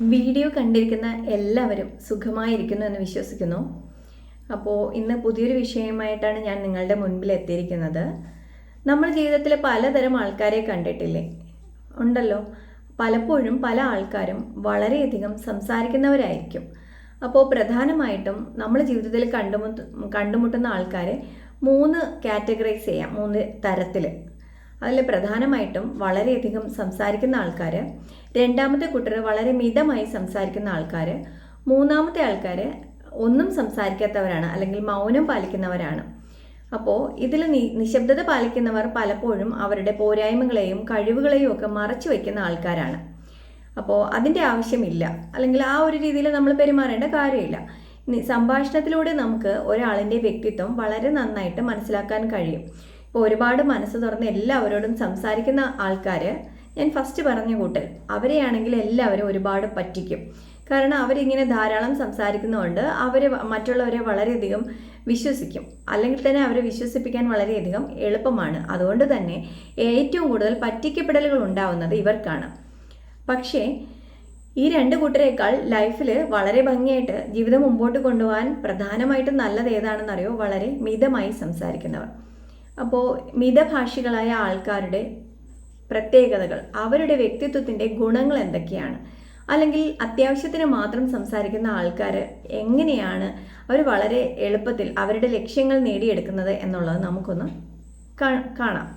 Video കണ്ടിരിക്കുന്ന എല്ലാവരും സുഖമായിരിക്കുന്നു എന്ന് വിശ്വസിക്കുന്നു. അപ്പോൾ ഇന്ന് പുതിയൊരു വിഷയമായിട്ടാണ് ഞാൻ നിങ്ങളുടെ മുൻപിൽ എത്തിയിരിക്കുന്നത്. നമ്മൾ ജീവിതത്തിൽ പലതരം ആൾക്കാരെ കണ്ടിട്ടില്ലേ? ഉണ്ടല്ലോ. പലപ്പോഴും പല ആൾക്കാരും വളരെയധികം സംസാരിക്കുന്നവരായിരിക്കും. അപ്പോൾ പ്രധാനമായിട്ടും നമ്മൾ ജീവിതത്തിൽ കണ്ടുമുട്ട കണ്ടുമുട്ടുന്ന ആൾക്കാരെ മൂന്ന് കാറ്റഗറൈസ് ചെയ്യാം. മൂന്ന് തരത്തിൽ അതിൽ പ്രധാനമായിട്ടും വളരെയധികം സംസാരിക്കുന്ന ആൾക്കാർ രണ്ടാമത്തെ കൂട്ടർ വളരെ മിതമായി സംസാരിക്കുന്ന ആൾക്കാർ മൂന്നാമത്തെ ആൾക്കാർ ഒന്നും സംസാരിക്കാത്തവരാണ് അല്ലെങ്കിൽ മൗനം പാലിക്കുന്നവരാണ്. അപ്പോൾ ഇതിൽ നിശബ്ദത പാലിക്കുന്നവർ പലപ്പോഴും അവരുടെ പോരായ്മകളെയും കഴിവുകളെയും ഒക്കെ മറച്ചു വയ്ക്കുന്ന ആൾക്കാരാണ്. അപ്പോൾ അതിന്റെ ആവശ്യമില്ല. അല്ലെങ്കിൽ ആ ഒരു രീതിയിൽ നമ്മൾ പെരുമാറേണ്ട കാര്യമില്ല. സംഭാഷണത്തിലൂടെ നമുക്ക് ഒരാളിന്റെ വ്യക്തിത്വം വളരെ നന്നായിട്ട് മനസ്സിലാക്കാൻ കഴിയും. ഇപ്പോൾ ഒരുപാട് മനസ്സ് തുറന്ന് എല്ലാവരോടും സംസാരിക്കുന്ന ആൾക്കാർ ഞാൻ ഫസ്റ്റ് പറഞ്ഞ കൂട്ടൽ അവരെയാണെങ്കിൽ എല്ലാവരും ഒരുപാട് പറ്റിക്കും. കാരണം അവരിങ്ങനെ ധാരാളം സംസാരിക്കുന്നതുകൊണ്ട് അവർ മറ്റുള്ളവരെ വളരെയധികം വിശ്വസിക്കും. അല്ലെങ്കിൽ തന്നെ അവരെ വിശ്വസിപ്പിക്കാൻ വളരെയധികം എളുപ്പമാണ്. അതുകൊണ്ട് തന്നെ ഏറ്റവും കൂടുതൽ പറ്റിക്കപ്പെടലുകൾ ഉണ്ടാവുന്നത് ഇവർക്കാണ്. പക്ഷേ ഈ രണ്ട് കൂട്ടരേക്കാൾ ലൈഫിൽ വളരെ ഭംഗിയായിട്ട് ജീവിതം മുമ്പോട്ട് കൊണ്ടുപോകാൻ പ്രധാനമായിട്ടും നല്ലത് ഏതാണെന്നറിയോ? വളരെ മിതമായി സംസാരിക്കുന്നവർ. അപ്പോൾ മിതഭാഷികളായ ആൾക്കാരുടെ പ്രത്യേകതകൾ അവരുടെ വ്യക്തിത്വത്തിന്റെ ഗുണങ്ങൾ എന്തൊക്കെയാണ്? അല്ലെങ്കിൽ അത്യാവശ്യത്തിന് മാത്രം സംസാരിക്കുന്ന ആൾക്കാർ എങ്ങനെയാണ് അവർ വളരെ എളുപ്പത്തിൽ അവരുടെ ലക്ഷ്യങ്ങൾ നേടിയെടുക്കുന്നത് എന്നുള്ളത് നമുക്കൊന്ന് കാണാം.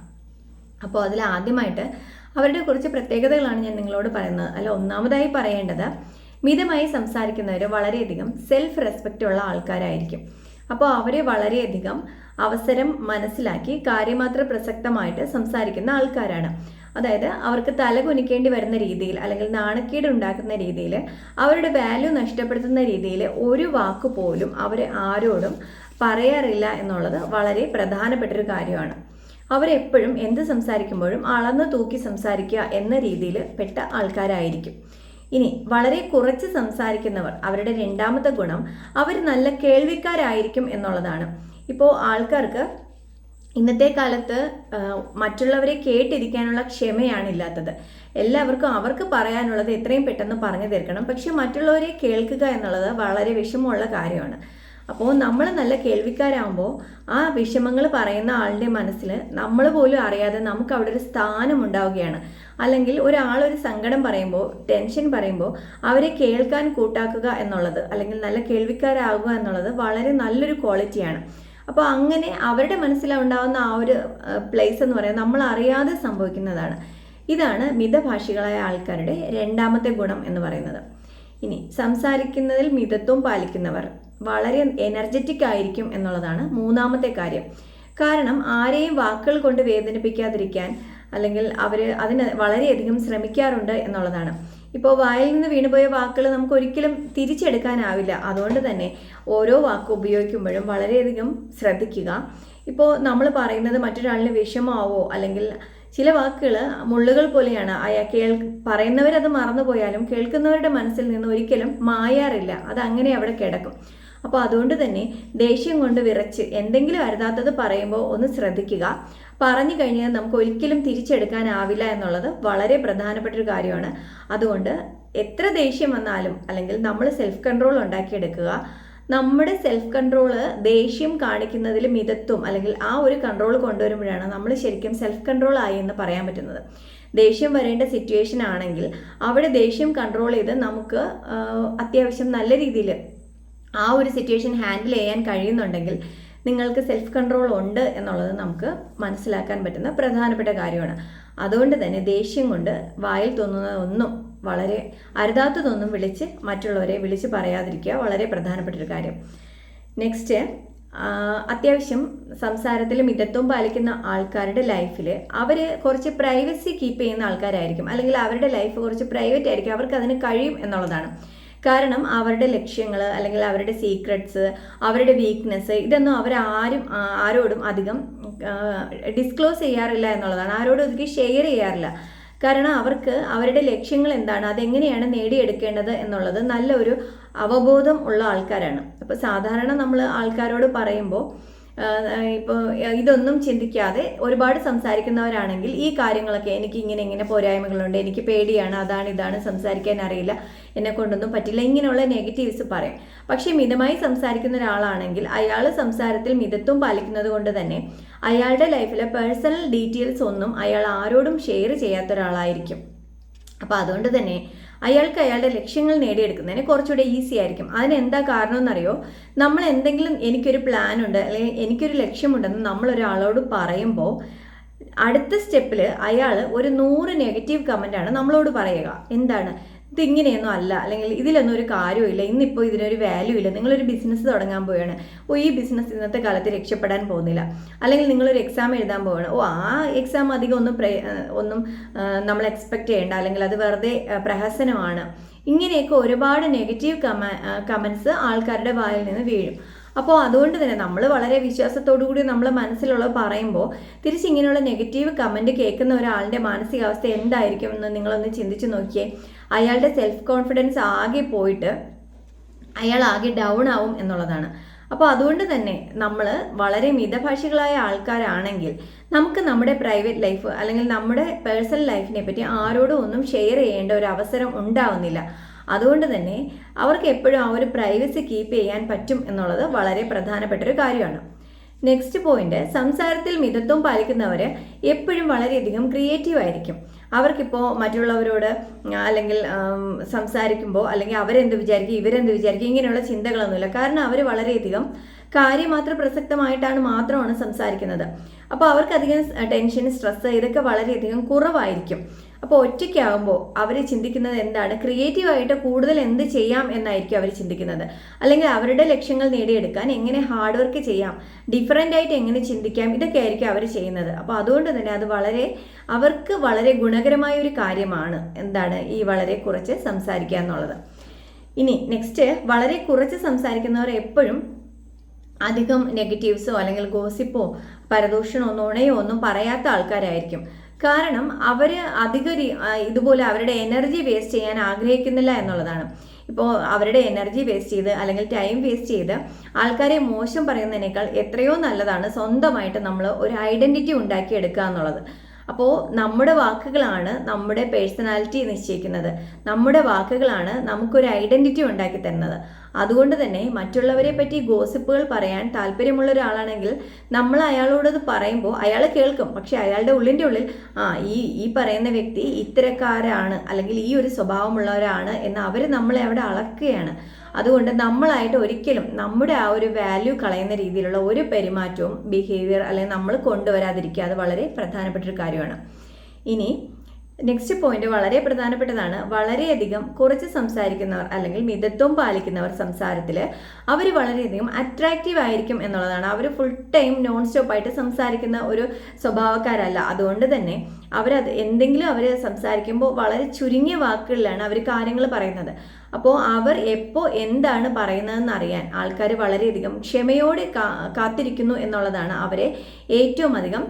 അപ്പോൾ അതിൽ ആദ്യമായിട്ട് അവരുടെ കുറച്ച് പ്രത്യേകതകളാണ് ഞാൻ നിങ്ങളോട് പറയുന്നത്. അല്ല ഒന്നാമതായി പറയേണ്ടത് മിതമായി സംസാരിക്കുന്നവർ വളരെയധികം സെൽഫ് റെസ്പെക്റ്റ് ഉള്ള ആൾക്കാരായിരിക്കും. അപ്പോൾ അവരെ വളരെയധികം അവസരം മനസ്സിലാക്കി കാര്യമാത്ര പ്രസക്തമായിട്ട് സംസാരിക്കുന്ന ആൾക്കാരാണ്. അതായത് അവർക്ക് തല കുനിക്കേണ്ടി വരുന്ന രീതിയിൽ അല്ലെങ്കിൽ നാണക്കേട് ഉണ്ടാക്കുന്ന രീതിയിൽ അവരുടെ വാല്യൂ നഷ്ടപ്പെടുത്തുന്ന രീതിയിൽ ഒരു വാക്ക് പോലും അവർ ആരോടും പറയാറില്ല എന്നുള്ളത് വളരെ പ്രധാനപ്പെട്ടൊരു കാര്യമാണ്. അവരെപ്പോഴും എന്ത് സംസാരിക്കുമ്പോഴും അളന്ന് തൂക്കി സംസാരിക്കുക എന്ന രീതിയിൽ പെട്ട ആൾക്കാരായിരിക്കും. ഇനി വളരെ കുറച്ച് സംസാരിക്കുന്നവർ അവരുടെ രണ്ടാമത്തെ ഗുണം അവർ നല്ല കേൾവിക്കാരായിരിക്കും എന്നുള്ളതാണ്. ഇപ്പോൾ ആൾക്കാർക്ക് ഇന്നത്തെ കാലത്ത് മറ്റുള്ളവരെ കേട്ടിരിക്കാനുള്ള ക്ഷമയാണ് ഇല്ലാത്തത്. എല്ലാവർക്കും അവർക്ക് പറയാനുള്ളത് എത്രയും പെട്ടെന്ന് പറഞ്ഞു തീർക്കണം. പക്ഷെ മറ്റുള്ളവരെ കേൾക്കുക എന്നുള്ളത് വളരെ വിഷമമുള്ള കാര്യമാണ്. അപ്പോൾ നമ്മൾ നല്ല കേൾവിക്കാരാകുമ്പോൾ ആ വിഷമങ്ങൾ പറയുന്ന ആളുടെ മനസ്സിൽ നമ്മൾ പോലും അറിയാതെ നമുക്ക് അവിടെ ഒരു സ്ഥാനം ഉണ്ടാവുകയാണ്. അല്ലെങ്കിൽ ഒരാളൊരു ഒരു സങ്കടം പറയുമ്പോൾ ടെൻഷൻ പറയുമ്പോൾ അവരെ കേൾക്കാൻ കൂട്ടാക്കുക എന്നുള്ളത് അല്ലെങ്കിൽ നല്ല കേൾവിക്കാരാകുക എന്നുള്ളത് വളരെ നല്ലൊരു ക്വാളിറ്റിയാണ്. അപ്പോൾ അങ്ങനെ അവരുടെ മനസ്സിലുണ്ടാകുന്ന ആ ഒരു പ്ലേസ് എന്ന് പറയുന്നത് നമ്മൾ അറിയാതെ സംഭവിക്കുന്നതാണ്. ഇതാണ് മിതഭാഷികളായ ആൾക്കാരുടെ രണ്ടാമത്തെ ഗുണം എന്ന് പറയുന്നത്. ഇനി സംസാരിക്കുന്നതിൽ മിതത്വം പാലിക്കുന്നവർ വളരെ എനർജറ്റിക് ആയിരിക്കും എന്നുള്ളതാണ് മൂന്നാമത്തെ കാര്യം. കാരണം ആരെയും വാക്കുകൾ കൊണ്ട് വേദനിപ്പിക്കാതിരിക്കാൻ അല്ലെങ്കിൽ അവർ അതിന് വളരെയധികം ശ്രമിക്കാറുണ്ട് എന്നുള്ളതാണ്. ഇപ്പോൾ വായിൽ നിന്ന് വീണുപോയ വാക്കുകൾ നമുക്ക് ഒരിക്കലും തിരിച്ചെടുക്കാനാവില്ല. അതുകൊണ്ട് തന്നെ ഓരോ വാക്ക് ഉപയോഗിക്കുമ്പോഴും വളരെയധികം ശ്രദ്ധിക്കുക. ഇപ്പോൾ നമ്മൾ പറയുന്നത് മറ്റൊരാളിന് വിഷമാവോ അല്ലെങ്കിൽ ചില വാക്കുകൾ മുള്ളുകൾ പോലെയാണ്. അയാൾ കേൾ പറയുന്നവരത് മറന്നുപോയാലും കേൾക്കുന്നവരുടെ മനസ്സിൽ നിന്ന് ഒരിക്കലും മായാറില്ല. അത് അങ്ങനെ അവിടെ കിടക്കും. അപ്പോൾ അതുകൊണ്ട് തന്നെ ദേഷ്യം കൊണ്ട് വിറച്ച് എന്തെങ്കിലും അരുതാത്തത് പറയുമ്പോൾ ഒന്ന് ശ്രദ്ധിക്കുക. പറഞ്ഞു കഴിഞ്ഞാൽ നമുക്ക് ഒരിക്കലും തിരിച്ചെടുക്കാനാവില്ല എന്നുള്ളത് വളരെ പ്രധാനപ്പെട്ട ഒരു കാര്യമാണ്. അതുകൊണ്ട് എത്ര ദേഷ്യം വന്നാലും അല്ലെങ്കിൽ നമ്മൾ സെൽഫ് കൺട്രോൾ ഉണ്ടാക്കിയെടുക്കുക നമ്മുടെ സെൽഫ് കൺട്രോൾ ദേഷ്യം കാണിക്കുന്നതിൽ മിതത്വം അല്ലെങ്കിൽ ആ ഒരു കൺട്രോൾ കൊണ്ടുവരുമ്പോഴാണ് നമ്മൾ ശരിക്കും സെൽഫ് കൺട്രോൾ ആയി എന്ന് പറയാൻ പറ്റുന്നത്. ദേഷ്യം വരേണ്ട സിറ്റുവേഷൻ ആണെങ്കിൽ അവിടെ ദേഷ്യം കൺട്രോൾ ചെയ്ത് നമുക്ക് അത്യാവശ്യം നല്ല രീതിയിൽ ആ ഒരു സിറ്റുവേഷൻ ഹാൻഡിൽ ചെയ്യാൻ കഴിയുന്നുണ്ടെങ്കിൽ നിങ്ങൾക്ക് സെൽഫ് കൺട്രോൾ ഉണ്ട് എന്നുള്ളത് നമുക്ക് മനസ്സിലാക്കാൻ പറ്റുന്ന പ്രധാനപ്പെട്ട കാര്യമാണ്. അതുകൊണ്ട് തന്നെ ദേഷ്യം കൊണ്ട് വായിൽ തോന്നുന്നതൊന്നും വളരെ അരുതാത്തതൊന്നും വിളിച്ച് മറ്റുള്ളവരെ വിളിച്ച് പറയാതിരിക്കുക വളരെ പ്രധാനപ്പെട്ട ഒരു കാര്യം നെക്സ്റ്റ് അത്യാവശ്യം സംസാരത്തിൽ മിതത്വം പാലിക്കുന്ന ആൾക്കാരുടെ ലൈഫിൽ അവർ കുറച്ച് പ്രൈവസി കീപ്പ് ചെയ്യുന്ന ആൾക്കാരായിരിക്കും. അല്ലെങ്കിൽ അവരുടെ ലൈഫ് കുറച്ച് പ്രൈവറ്റ് ആയിരിക്കും. അവർക്ക് അതിന് കഴിയും എന്നുള്ളതാണ്. കാരണം അവരുടെ ലക്ഷ്യങ്ങൾ അല്ലെങ്കിൽ അവരുടെ സീക്രട്സ് അവരുടെ വീക്ക്നെസ് ഇതൊന്നും അവർ ആരും ആരോടും അധികം ഡിസ്ക്ലോസ് ചെയ്യാറില്ല എന്നുള്ളതാണ്. ആരോടും അധികം ഷെയർ ചെയ്യാറില്ല. കാരണം അവർക്ക് അവരുടെ ലക്ഷ്യങ്ങൾ എന്താണ് അതെങ്ങനെയാണ് നേടിയെടുക്കേണ്ടത് എന്നുള്ളത് നല്ലൊരു അവബോധം ഉള്ള ആൾക്കാരാണ്. അപ്പോൾ സാധാരണ നമ്മൾ ആൾക്കാരോട് പറയുമ്പോൾ ഇപ്പോൾ ഇതൊന്നും ചിന്തിക്കാതെ ഒരുപാട് സംസാരിക്കുന്നവരാണെങ്കിൽ ഈ കാര്യങ്ങളൊക്കെ എനിക്ക് ഇങ്ങനെ ഇങ്ങനെ പോരായ്മകളുണ്ട് എനിക്ക് പേടിയാണ് അതാണ് ഇതാണ് സംസാരിക്കാൻ അറിയില്ല എന്നെ കൊണ്ടൊന്നും പറ്റില്ല ഇങ്ങനെയുള്ള നെഗറ്റീവ്സ് പറയും. പക്ഷേ മിതമായി സംസാരിക്കുന്ന ഒരാളാണെങ്കിൽ അയാൾ സംസാരത്തിൽ മിതത്വം പാലിക്കുന്നത് കൊണ്ട് തന്നെ അയാളുടെ ലൈഫിലെ പേഴ്സണൽ ഡീറ്റെയിൽസ് ഒന്നും അയാൾ ആരോടും ഷെയർ ചെയ്യാത്ത ഒരാളായിരിക്കും അപ്പോൾ അതുകൊണ്ട് തന്നെ അയാൾക്ക് അയാളുടെ ലക്ഷ്യങ്ങൾ നേടിയെടുക്കുന്നതിന് കുറച്ചുകൂടെ ഈസി ആയിരിക്കും. അതിന് എന്താ കാരണം എന്നറിയോ നമ്മൾ എന്തെങ്കിലും എനിക്കൊരു പ്ലാൻ ഉണ്ട് അല്ലെങ്കിൽ എനിക്കൊരു ലക്ഷ്യമുണ്ടെന്ന് നമ്മൾ ഒരാളോട് പറയുമ്പോൾ അടുത്ത സ്റ്റെപ്പിൽ അയാൾ ഒരു നൂറ് നെഗറ്റീവ് കമന്റാണ് നമ്മളോട് പറയുക. എന്താണ്? ഇതിങ്ങനെയൊന്നും അല്ല. അല്ലെങ്കിൽ ഇതിലൊന്നും ഒരു കാര്യമില്ല ഇന്നിപ്പോൾ ഇതിനൊരു വാല്യൂ ഇല്ല. നിങ്ങളൊരു ബിസിനസ് തുടങ്ങാൻ പോവുകയാണ്. ഓ ഈ ബിസിനസ് ഇന്നത്തെ കാലത്ത് രക്ഷപ്പെടാൻ പോകുന്നില്ല. അല്ലെങ്കിൽ നിങ്ങളൊരു എക്സാം എഴുതാൻ പോവുകയാണ്. ഓ ആ എക്സാം അധികം ഒന്നും ഒന്നും നമ്മൾ എക്സ്പെക്റ്റ് ചെയ്യേണ്ട അല്ലെങ്കിൽ അത് വെറുതെ പ്രഹസനമാണ്. ഇങ്ങനെയൊക്കെ ഒരുപാട് നെഗറ്റീവ് കമ കമൻസ് ആൾക്കാരുടെ വായിൽ നിന്ന് വീഴും. അപ്പോൾ അതുകൊണ്ട് തന്നെ നമ്മൾ വളരെ വിശ്വാസത്തോടു കൂടി നമ്മൾ മനസ്സിലുള്ളത് പറയുമ്പോൾ തിരിച്ച് ഇങ്ങനെയുള്ള നെഗറ്റീവ് കമന്റ് കേൾക്കുന്ന ഒരാളുടെ മാനസികാവസ്ഥ എന്തായിരിക്കും എന്ന് നിങ്ങളൊന്ന് ചിന്തിച്ച് നോക്കിയേ. അയാളുടെ സെൽഫ് കോൺഫിഡൻസ് ആകെ പോയിട്ട് അയാൾ ആകെ ഡൗൺ ആവും എന്നുള്ളതാണ്. അപ്പോൾ അതുകൊണ്ട് തന്നെ നമ്മൾ വളരെ മിതഭാഷികളായ ആൾക്കാരാണെങ്കിൽ നമുക്ക് നമ്മുടെ പ്രൈവറ്റ് ലൈഫ് അല്ലെങ്കിൽ നമ്മുടെ പേഴ്സണൽ ലൈഫിനെ പറ്റി ആരോടും ഒന്നും ഷെയർ ചെയ്യേണ്ട ഒരു അവസരം ഉണ്ടാവുന്നില്ല. അതുകൊണ്ട് തന്നെ അവർക്ക് എപ്പോഴും ആ ഒരു പ്രൈവസി കീപ്പ് ചെയ്യാൻ പറ്റും എന്നുള്ളത് വളരെ പ്രധാനപ്പെട്ട ഒരു കാര്യമാണ്. നെക്സ്റ്റ് പോയിന്റ് സംസാരത്തിൽ മിതത്വം പാലിക്കുന്നവർ എപ്പോഴും വളരെയധികം ക്രിയേറ്റീവ് ആയിരിക്കും. അവർക്കിപ്പോൾ മറ്റുള്ളവരോട് അല്ലെങ്കിൽ സംസാരിക്കുമ്പോൾ അല്ലെങ്കിൽ അവരെന്ത് വിചാരിക്കും ഇവരെന്ത് വിചാരിക്കും ഇങ്ങനെയുള്ള ചിന്തകളൊന്നുമില്ല. കാരണം അവർ വളരെയധികം കാര്യമാത്ര പ്രസക്തമായിട്ടാണ് മാത്രമാണ് സംസാരിക്കുന്നത്. അപ്പോൾ അവർക്കധികം ടെൻഷൻ സ്ട്രെസ് ഇതൊക്കെ വളരെയധികം കുറവായിരിക്കും. അപ്പോൾ ഒറ്റയ്ക്കാകുമ്പോൾ അവർ ചിന്തിക്കുന്നത് എന്താണ്? ക്രിയേറ്റീവായിട്ട് കൂടുതൽ എന്ത് ചെയ്യാം എന്നായിരിക്കും അവർ ചിന്തിക്കുന്നത്. അല്ലെങ്കിൽ അവരുടെ ലക്ഷ്യങ്ങൾ നേടിയെടുക്കാൻ എങ്ങനെ ഹാർഡ് വർക്ക് ചെയ്യാം? ഡിഫറെന്റ് ആയിട്ട് എങ്ങനെ ചിന്തിക്കാം? ഇതൊക്കെ ആയിരിക്കും അവർ ചെയ്യുന്നത്. അപ്പോൾ അതുകൊണ്ട് തന്നെ അത് വളരെ അവർക്ക് വളരെ ഗുണകരമായ ഒരു കാര്യമാണ് എന്താണ് ഈ വളരെ കുറച്ച് സംസാരിക്കുക എന്നുള്ളത്. ഇനി നെക്സ്റ്റ് വളരെ കുറച്ച് സംസാരിക്കുന്നവർ എപ്പോഴും അധികം നെഗറ്റീവ്സോ അല്ലെങ്കിൽ ഗോസിപ്പോ പരദൂഷണോ നുണയോ ഒന്നും പറയാത്ത ആൾക്കാരായിരിക്കും. കാരണം അവർ അധിക ഇതുപോലെ അവരുടെ എനർജി വേസ്റ്റ് ചെയ്യാൻ ആഗ്രഹിക്കുന്നില്ല എന്നുള്ളതാണ്. ഇപ്പോൾ അവരുടെ എനർജി വേസ്റ്റ് ചെയ്ത് അല്ലെങ്കിൽ ടൈം വേസ്റ്റ് ചെയ്ത് ആൾക്കാരെ മോശം പറയുന്നതിനേക്കാൾ എത്രയോ നല്ലതാണ് സ്വന്തമായിട്ട് നമ്മൾ ഒരു ഐഡന്റിറ്റി ഉണ്ടാക്കിയെടുക്കുക എന്നുള്ളത്. അപ്പോൾ നമ്മുടെ വാക്കുകളാണ് നമ്മുടെ പേഴ്സണാലിറ്റി നിശ്ചയിക്കുന്നത്. നമ്മുടെ വാക്കുകളാണ് നമുക്കൊരു ഐഡന്റിറ്റി ഉണ്ടാക്കി തരുന്നത്. അതുകൊണ്ട് തന്നെ മറ്റുള്ളവരെ പറ്റി ഗോസിപ്പുകൾ പറയാൻ താല്പര്യമുള്ള ഒരാളാണെങ്കിൽ നമ്മൾ അയാളോടത് പറയുമ്പോൾ അയാൾ കേൾക്കും. പക്ഷെ അയാളുടെ ഉള്ളിന്റെ ഉള്ളിൽ ആ ഈ ഈ പറയുന്ന വ്യക്തി ഇത്തരക്കാരാണ് അല്ലെങ്കിൽ ഈ ഒരു സ്വഭാവമുള്ളവരാണ് എന്ന് അവർ നമ്മളെ അവിടെ അളക്കുകയാണ്. അതുകൊണ്ട് നമ്മളായിട്ട് ഒരിക്കലും നമ്മുടെ ആ ഒരു വാല്യൂ കളയുന്ന രീതിയിലുള്ള ഒരു പെരുമാറ്റവും ബിഹേവിയർ അല്ലെങ്കിൽ നമ്മൾ കൊണ്ടുവരാതിരിക്കുക അത് വളരെ പ്രധാനപ്പെട്ട ഒരു കാര്യമാണ്. ഇനി നെക്സ്റ്റ് പോയിന്റ് വളരെ പ്രധാനപ്പെട്ടതാണ്. വളരെയധികം കുറച്ച് സംസാരിക്കുന്നവർ അല്ലെങ്കിൽ മിതത്വം പാലിക്കുന്നവർ സംസാരത്തിൽ അവർ വളരെയധികം അട്രാക്റ്റീവ് ആയിരിക്കും എന്നുള്ളതാണ്. അവർ ഫുൾ ടൈം നോൺ സ്റ്റോപ്പായിട്ട് സംസാരിക്കുന്ന ഒരു സ്വഭാവക്കാരല്ല. അതുകൊണ്ട് തന്നെ അവരത് എന്തെങ്കിലും അവർ സംസാരിക്കുമ്പോൾ വളരെ ചുരുങ്ങിയ വാക്കുകളിലാണ് അവർ കാര്യങ്ങൾ പറയുന്നത്. അപ്പോൾ അവർ എപ്പോൾ എന്താണ് പറയുന്നതെന്ന് അറിയാൻ ആൾക്കാർ വളരെയധികം ക്ഷമയോടെ കാത്തിരിക്കുന്നു എന്നുള്ളതാണ് അവരെ ഏറ്റവും അധികം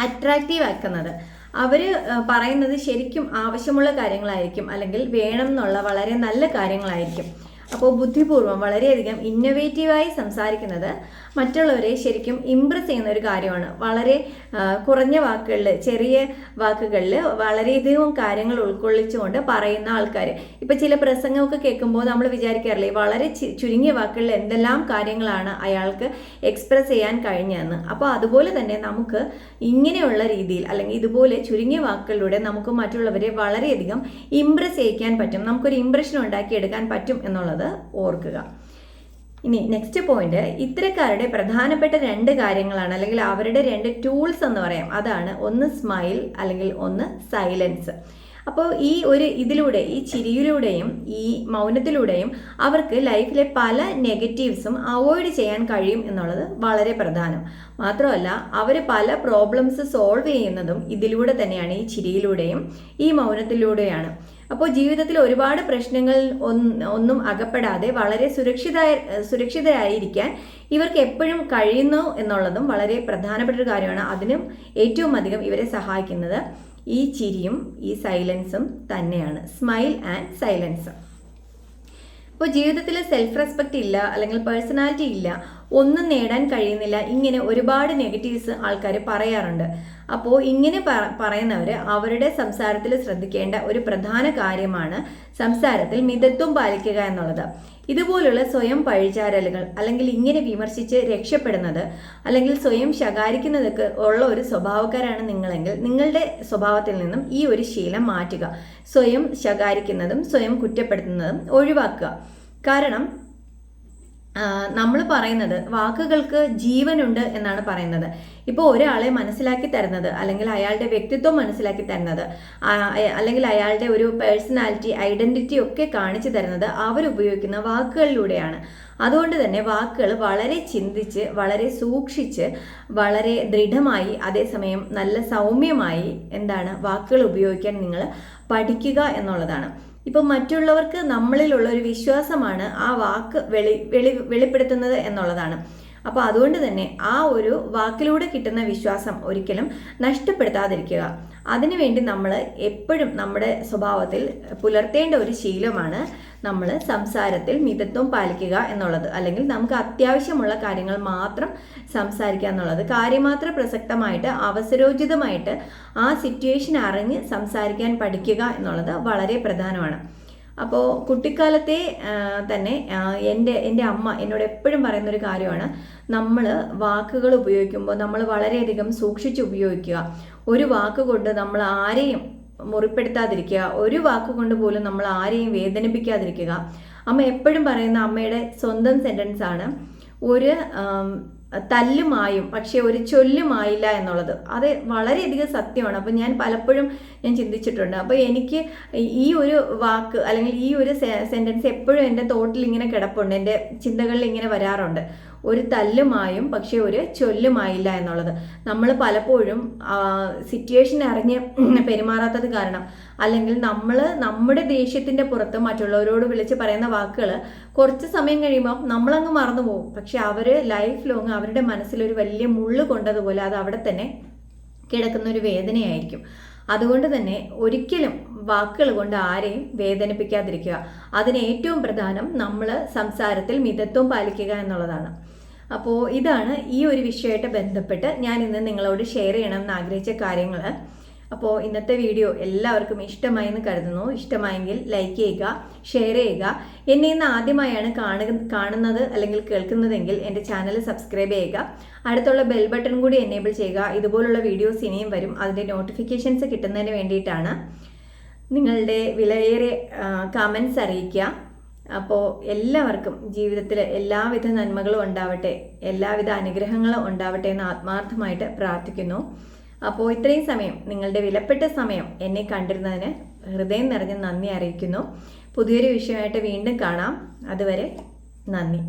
അട്രാക്റ്റീവ് ആക്കുന്നത്. അവർ പറയുന്നത് ശരിക്കും ആവശ്യമുള്ള കാര്യങ്ങളായിരിക്കും അല്ലെങ്കിൽ വേണം എന്നുള്ള വളരെ നല്ല കാര്യങ്ങളായിരിക്കും. അപ്പോൾ ബുദ്ധിപൂർവം വളരെയധികം ഇന്നൊവേറ്റീവായി സംസാരിക്കുന്നത് മറ്റുള്ളവരെ ശരിക്കും ഇമ്പ്രസ് ചെയ്യുന്ന ഒരു കാര്യമാണ്. വളരെ കുറഞ്ഞ വാക്കുകളിൽ ചെറിയ വാക്കുകളിൽ വളരെയധികം കാര്യങ്ങൾ ഉൾക്കൊള്ളിച്ചുകൊണ്ട് പറയുന്ന ആൾക്കാർ ഇപ്പം ചില പ്രസംഗമൊക്കെ കേൾക്കുമ്പോൾ നമ്മൾ വിചാരിക്കാറില്ലേ വളരെ ചുരുങ്ങിയ വാക്കുകളിൽ എന്തെല്ലാം കാര്യങ്ങളാണ് അയാൾക്ക് എക്സ്പ്രസ് ചെയ്യാൻ കഴിഞ്ഞതെന്ന്. അപ്പോൾ അതുപോലെ തന്നെ നമുക്ക് ഇങ്ങനെയുള്ള രീതിയിൽ അല്ലെങ്കിൽ ഇതുപോലെ ചുരുങ്ങിയ വാക്കുകളിലൂടെ നമുക്ക് മറ്റുള്ളവരെ വളരെയധികം ഇമ്പ്രസ് ചെയ്യിക്കാൻ പറ്റും. നമുക്കൊരു ഇമ്പ്രഷൻ ഉണ്ടാക്കിയെടുക്കാൻ പറ്റും എന്നുള്ളത്. ഓർക്കുക. ഇനി നെക്സ്റ്റ് പോയിന്റ് ഇത്തരക്കാരുടെ പ്രധാനപ്പെട്ട രണ്ട് കാര്യങ്ങളാണ് അല്ലെങ്കിൽ അവരുടെ രണ്ട് ടൂൾസ് എന്ന് പറയാം. അതാണ് ഒന്ന് സ്മൈൽ അല്ലെങ്കിൽ ഒന്ന് സൈലൻസ് അപ്പോൾ ഈ ഒരു ഇതിലൂടെ ഈ ചിരിയിലൂടെയും ഈ മൗനത്തിലൂടെയും അവർക്ക് ലൈഫിലെ പല നെഗറ്റീവ്സും അവോയ്ഡ് ചെയ്യാൻ കഴിയും എന്നുള്ളത് വളരെ പ്രധാനം. മാത്രമല്ല അവർ പല പ്രോബ്ലംസ് സോൾവ് ചെയ്യുന്നതും ഇതിലൂടെ തന്നെയാണ് ഈ ചിരിയിലൂടെയും ഈ മൗനത്തിലൂടെയാണ്. അപ്പോൾ ജീവിതത്തിൽ ഒരുപാട് പ്രശ്നങ്ങൾ ഒന്നും അകപ്പെടാതെ വളരെ സുരക്ഷിത സുരക്ഷിതരായിരിക്കാൻ ഇവർക്ക് എപ്പോഴും കഴിയുന്നു എന്നുള്ളതും വളരെ പ്രധാനപ്പെട്ട ഒരു കാര്യമാണ്. അതിനും ഏറ്റവും അധികം ഇവരെ സഹായിക്കുന്നത് ഈ ചിരിയും ഈ സൈലൻസും തന്നെയാണ്. സ്മൈൽ ആൻഡ് സൈലൻസ് ഇപ്പോൾ ജീവിതത്തിൽ സെൽഫ് റെസ്പെക്റ്റ് ഇല്ല അല്ലെങ്കിൽ പേഴ്സണാലിറ്റി ഇല്ല ഒന്നും നേടാൻ കഴിയുന്നില്ല ഇങ്ങനെ ഒരുപാട് നെഗറ്റീവ്സ് ആൾക്കാർ പറയാറുണ്ട്. അപ്പോൾ ഇങ്ങനെ പറയുന്നവർ അവരുടെ സംസാരത്തിൽ ശ്രദ്ധിക്കേണ്ട ഒരു പ്രധാന കാര്യമാണ് സംസാരത്തിൽ മിതത്വം പാലിക്കുക എന്നുള്ളത്. ഇതുപോലുള്ള സ്വയം പഴിചാരലുകൾ അല്ലെങ്കിൽ ഇങ്ങനെ വിമർശിച്ച് രക്ഷപ്പെടുന്നത് അല്ലെങ്കിൽ സ്വയം ശകാരിക്കുന്നതൊക്കെ ഉള്ള ഒരു സ്വഭാവക്കാരാണ് നിങ്ങളെങ്കിൽ നിങ്ങളുടെ സ്വഭാവത്തിൽ നിന്നും ഈ ഒരു ശീലം മാറ്റുക. സ്വയം ശകാരിക്കുന്നതും സ്വയം കുറ്റപ്പെടുത്തുന്നതും ഒഴിവാക്കുക. കാരണം നമ്മൾ പറയുന്നത് വാക്കുകൾക്ക് ജീവനുണ്ട് എന്നാണ് പറയുന്നത്. ഇപ്പോൾ ഒരാളെ മനസ്സിലാക്കി തരുന്നത് അല്ലെങ്കിൽ അയാളുടെ വ്യക്തിത്വം മനസ്സിലാക്കി തരുന്നത് അല്ലെങ്കിൽ അയാളുടെ ഒരു പേഴ്സണാലിറ്റി ഐഡന്റിറ്റി ഒക്കെ കാണിച്ചു തരുന്നത് അവരുപയോഗിക്കുന്ന വാക്കുകളിലൂടെയാണ്. അതുകൊണ്ട് തന്നെ വാക്കുകൾ വളരെ ചിന്തിച്ച് വളരെ സൂക്ഷിച്ച് വളരെ ദൃഢമായി അതേസമയം നല്ല സൗമ്യമായി എന്താണ് വാക്കുകൾ ഉപയോഗിക്കാൻ നിങ്ങൾ പഠിക്കുക എന്നുള്ളതാണ്. ഇപ്പം മറ്റുള്ളവർക്ക് നമ്മളിലുള്ള ഒരു വിശ്വാസമാണ് ആ വാക്ക് വെളി വെളി വെളിപ്പെടുത്തുന്നത് എന്നുള്ളതാണ്. അപ്പോൾ അതുകൊണ്ട് തന്നെ ആ ഒരു വാക്കിലൂടെ കിട്ടുന്ന വിശ്വാസം ഒരിക്കലും നഷ്ടപ്പെടുത്താതിരിക്കുക. അതിനുവേണ്ടി നമ്മൾ എപ്പോഴും നമ്മുടെ സ്വഭാവത്തിൽ പുലർത്തേണ്ട ഒരു ശീലമാണ് നമ്മൾ സംസാരത്തിൽ മിതത്വം പാലിക്കുക എന്നുള്ളത്. അല്ലെങ്കിൽ നമുക്ക് അത്യാവശ്യമുള്ള കാര്യങ്ങൾ മാത്രം സംസാരിക്കുക എന്നുള്ളത്. കാര്യമാത്ര പ്രസക്തമായിട്ട് അവസരോചിതമായിട്ട് ആ സിറ്റുവേഷൻ അറിഞ്ഞ് സംസാരിക്കാൻ പഠിക്കുക എന്നുള്ളത് വളരെ പ്രധാനമാണ്. അപ്പോൾ കുട്ടിക്കാലത്തെ തന്നെ എന്റെ എന്റെ അമ്മ എന്നോട് എപ്പോഴും പറയുന്നൊരു കാര്യമാണ്. നമ്മൾ വാക്കുകൾ ഉപയോഗിക്കുമ്പോൾ നമ്മൾ വളരെയധികം സൂക്ഷിച്ച് ഉപയോഗിക്കുക. ഒരു വാക്ക് കൊണ്ട് നമ്മൾ ആരെയും മുറിപ്പെടുത്താതിരിക്കുക. ഒരു വാക്കുകൊണ്ട് പോലും നമ്മൾ ആരെയും വേദനിപ്പിക്കാതിരിക്കുക. അമ്മ എപ്പോഴും പറയുന്ന അമ്മയുടെ സ്വന്തം സെന്റൻസ് ആണ്. ഒരു തല്ലുമായും പക്ഷേ ഒരു ചൊല്ലുമായില്ല എന്നുള്ളത്. അത് വളരെയധികം സത്യമാണ്. അപ്പം ഞാൻ പലപ്പോഴും ഞാൻ ചിന്തിച്ചിട്ടുണ്ട്. അപ്പോൾ എനിക്ക് ഈ ഒരു വാക്ക് അല്ലെങ്കിൽ ഈ ഒരു സെന്റൻസ് എപ്പോഴും എന്റെ തോട്ടിൽ ഇങ്ങനെ കിടപ്പുണ്ട്. എന്റെ ചിന്തകളിൽ ഇങ്ങനെ വരാറുണ്ട്. ഒരു തല്ലുമായും പക്ഷെ ഒരു ചൊല്ലുമായില്ല എന്നുള്ളത്. നമ്മൾ പലപ്പോഴും സിറ്റുവേഷൻ അറിഞ്ഞ് പെരുമാറാത്തത് കാരണം അല്ലെങ്കിൽ നമ്മൾ നമ്മുടെ ദേഷ്യത്തിന്റെ പുറത്ത് മറ്റുള്ളവരോട് വിളിച്ച് പറയുന്ന വാക്കുകൾ കുറച്ച് സമയം കഴിയുമ്പോൾ നമ്മളങ്ങ് മറന്നു പോകും. പക്ഷെ അവർ ലൈഫ് ലോങ് അവരുടെ മനസ്സിൽ ഒരു വലിയ മുള്ളു കൊണ്ടതുപോലെ അത് അവിടെ തന്നെ കിടക്കുന്ന ഒരു വേദനയായിരിക്കും. അതുകൊണ്ട് തന്നെ ഒരിക്കലും വാക്കുകൾ കൊണ്ട് ആരെയും വേദനിപ്പിക്കാതിരിക്കുക. അതിന് ഏറ്റവും പ്രധാനം നമ്മൾ സംസാരത്തിൽ മിതത്വം പാലിക്കുക എന്നുള്ളതാണ്. അപ്പോൾ ഇതാണ് ഈ ഒരു വിഷയമായിട്ട് ബന്ധപ്പെട്ട് ഞാൻ ഇന്ന് നിങ്ങളോട് ഷെയർ ചെയ്യണം എന്ന് ആഗ്രഹിച്ച കാര്യങ്ങൾ അപ്പോൾ ഇന്നത്തെ വീഡിയോ എല്ലാവർക്കും ഇഷ്ടമായി എന്ന് കരുതുന്നു. ഇഷ്ടമായെങ്കിൽ ലൈക്ക് ചെയ്യുക ഷെയർ ചെയ്യുക. എന്നെ ഇന്ന് ആദ്യമായാണ് കാണുന്നത് അല്ലെങ്കിൽ കേൾക്കുന്നതെങ്കിൽ എന്റെ ചാനൽ സബ്സ്ക്രൈബ് ചെയ്യുക. അടുത്തുള്ള ബെൽ ബട്ടൺ കൂടി എനേബിൾ ചെയ്യുക. ഇതുപോലുള്ള വീഡിയോസ് ഇനിയും വരും. അതിന്റെ നോട്ടിഫിക്കേഷൻസ് കിട്ടുന്നതിന് വേണ്ടിയിട്ടാണ് നിങ്ങളുടെ വിലയേറെ കമൻസ് അറിയിക്കുക. അപ്പോൾ എല്ലാവർക്കും ജീവിതത്തിൽ എല്ലാവിധ നന്മകളും ഉണ്ടാവട്ടെ എല്ലാവിധ അനുഗ്രഹങ്ങളും ഉണ്ടാവട്ടെ എന്ന് ആത്മാർത്ഥമായിട്ട് പ്രാർത്ഥിക്കുന്നു. അപ്പോൾ ഇത്രയും സമയം നിങ്ങളുടെ വിലപ്പെട്ട സമയം എന്നെ കണ്ടിരുന്നതിന് ഹൃദയം നിറഞ്ഞ നന്ദി അറിയിക്കുന്നു. പുതിയൊരു വിഷയമായിട്ട് വീണ്ടും കാണാം. അതുവരെ നന്ദി.